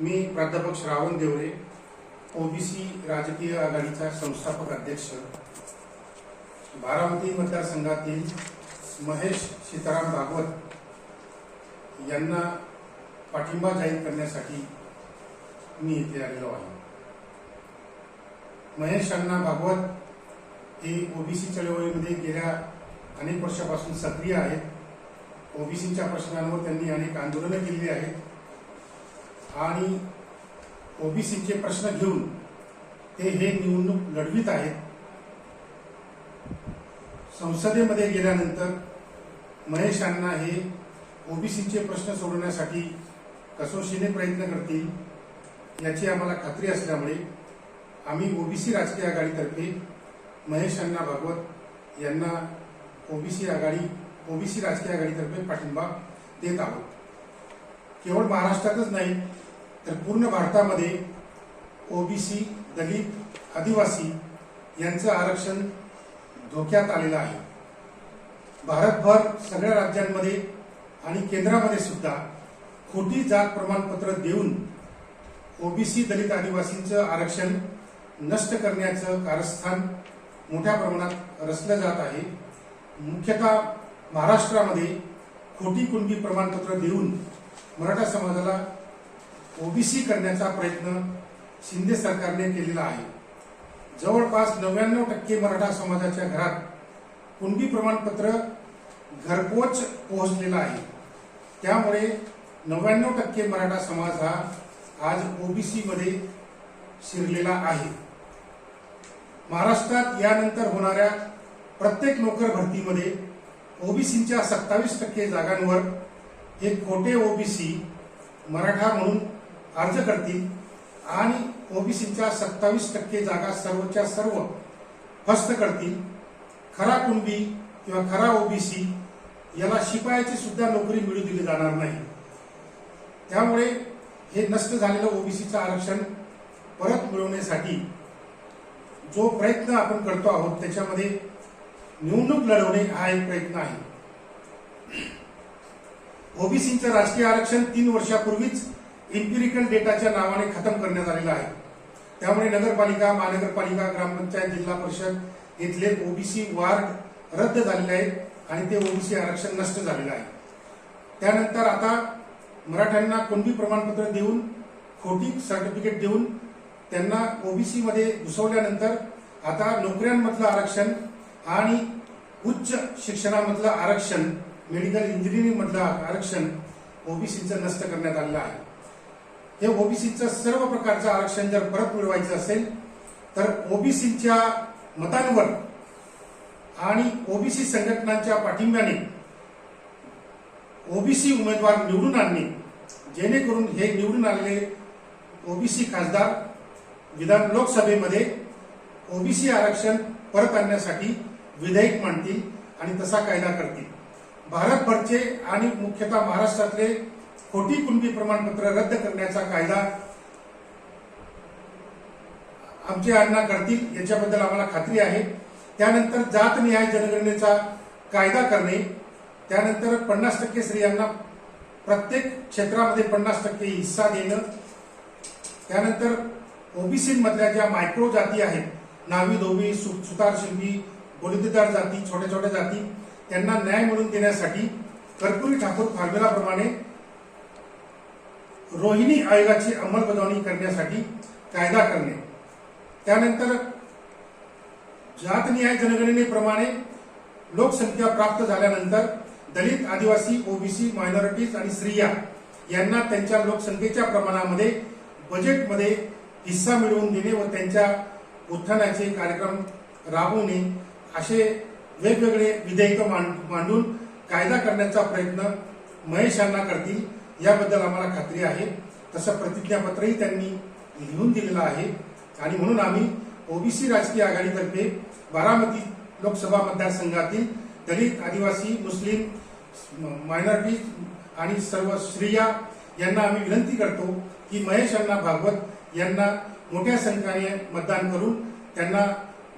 मी प्राध्यापक श्रावण देवरे ओबीसी राजकीय आघाडीचा संस्थापक अध्यक्ष. बारामती मतदारसंघातील महेश सीताराम भागवत यांना पाठिंबा जाहीर करण्यासाठी मी इथे आलेलो आहे. महेश अण्णा भागवत हे ओबीसी चळवळीमध्ये गेल्या अनेक वर्षापासून सक्रिय आहेत. ओबीसीच्या प्रश्नांवर त्यांनी अनेक आंदोलनं केली आहेत. आणि ओबीसीचे प्रश्न घेऊन ते हे निवडणूक लढवित आहेत. संसदेमध्ये गेल्यानंतर महेश अण्णा हे ओबीसीचे प्रश्न सोडवण्यासाठी कसोशीने प्रयत्न करतील याची आम्हाला खात्री असल्यामुळे आम्ही ओबीसी राजकीय आघाडीतर्फे महेश अण्णा भागवत यांना ओबीसी आघाडी ओबीसी राजकीय आघाडीतर्फे पाठिंबा देत आहोत. केवळ महाराष्ट्रातच नाही तर पूर्ण भारतामध्ये ओबीसी दलित आदिवासी यांचं आरक्षण धोक्यात आलेलं आहे. भारतभर सगळ्या राज्यांमध्ये आणि केंद्रामध्ये सुद्धा खोटी जात प्रमाणपत्र देऊन ओबीसी दलित आदिवासींचं आरक्षण नष्ट करण्याचं कारस्थान मोठ्या प्रमाणात रचलं जात आहे. मुख्यतः महाराष्ट्रामध्ये खोटी कुणबी प्रमाणपत्र देऊन मराठा समाजाला ओबीसी करण्याचा प्रयत्न शिंदे सरकारने केलेला आहे. जवळपास नव्याण्णव टक्के मराठा समाजाच्या घरात कुणबी प्रमाणपत्र घरपोच पोहोचलेलं आहे. त्यामुळे नव्याण्णव टक्के मराठा समाज हा आज ओबीसीमध्ये शिरलेला आहे. महाराष्ट्रात यानंतर होणाऱ्या प्रत्येक नोकर भरतीमध्ये ओबीसीच्या सत्तावीस टक्के जागांवर हे खोटे ओबीसी मराठा म्हणून अर्ज करतील आणि ओबीसीच्या सत्तावीस टक्के जागा सर्वच्या सर्व फस्त करतील. खरा कुणबी किंवा खरा ओबीसी याला शिपायाची सुद्धा नोकरी मिळू दिली जाणार नाही. त्यामुळे हे नष्ट झालेलं ओबीसीचं आरक्षण परत मिळवण्यासाठी जो प्रयत्न आपण करतो आहोत त्याच्यामध्ये निवडणूक लढवणे हा एक प्रयत्न आहे. ओबीसीचं राजकीय आरक्षण तीन वर्षापूर्वीच इम्पिरिकल डेटाच्या नावाने खतम करण्यात आलेलं आहे. त्यामुळे नगरपालिका महानगरपालिका ग्रामपंचायत जिल्हा परिषद इथले ओबीसी वार्ड रद्द झालेले आहेत आणि ते ओबीसी आरक्षण नष्ट झालेलं आहे. त्यानंतर आता मराठ्यांना कोणती प्रमाणपत्र देऊन खोटी सर्टिफिकेट देऊन त्यांना ओबीसी मध्ये घुसवल्यानंतर आता नोकऱ्यांमधलं आरक्षण आणि उच्च शिक्षणामधलं आरक्षण मेडिकल इंजिनिअरिंगमधलं आरक्षण ओबीसीचं नष्ट करण्यात आलेलं आहे. हे ओबीसीचं सर्व प्रकारचं आरक्षण जर परत मिळवायचं असेल तर ओबीसीच्या मतांवर आणि ओबीसी संघटनांच्या पाठिंब्याने ओबीसी उमेदवार निवडून आणणे जेणेकरून हे निवडून आलेले ओबीसी खासदार विधान लोकसभेमध्ये ओबीसी आरक्षण परत आणण्यासाठी विधेयक मांडतील आणि तसा कायदा करतील. भारतभरचे आणि मुख्यतः महाराष्ट्रातले खोटी कुणबी प्रमाणपत्र रद्द करण्याचा कायदा आमचे अण्णा करतील याच्याबद्दल आम्हाला खात्री आहे. त्यानंतर जातनिहाय जनगणनेचा कायदा करणे त्यानंतर पन्नास टक्के स्त्रियांना प्रत्येक क्षेत्रामध्ये पन्नास टक्के हिस्सा देणं त्यानंतर ओबीसीमधल्या ज्या मायक्रो जाती आहेत नावी धोबी सु- सुतार शिल्पी बोलितेदार जाती छोट्या छोट्या जाती त्यांना न्याय मिळवून देण्यासाठी कर्पुरी ठाकूर फॉर्म्युलाप्रमाणे रोहिणी आयोगाची अंमलबजावणी करण्यासाठी कायदा करणे. त्यानंतर जातनिहाय जनगणनेप्रमाणे लोकसंख्या प्राप्त झाल्यानंतर दलित आदिवासी ओबीसी मायनॉरिटीज आणि स्त्रिया यांना त्यांच्या लोकसंख्येच्या प्रमाणामध्ये बजेटमध्ये हिस्सा मिळवून देणे व त्यांच्या उत्थानाचे कार्यक्रम राबवणे असे वेगवेगळे विधेयक मांडून कायदा करण्याचा प्रयत्न महेश यांना करतील. याबद्दल आम्हाला खात्री आहे. तसं प्रतिज्ञापत्रही त्यांनी लिहून दिलेलं आहे. आणि म्हणून आम्ही ओबीसी राजकीय आघाडीतर्फे बारामती लोकसभा मतदारसंघातील दलित आदिवासी मुस्लिम मायनॉरिटी आणि सर्व स्त्रिया यांना आम्ही विनंती करतो की महेश अण्णा भागवत यांना मोठ्या संख्येने मतदान करून त्यांना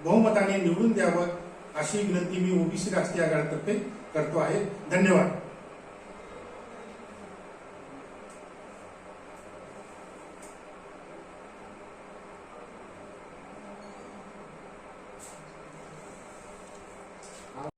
बहुमताने निवडून द्यावं अशी विनंती मी ओबीसी राजकीय आघाडीतर्फे करतो आहे. धन्यवाद.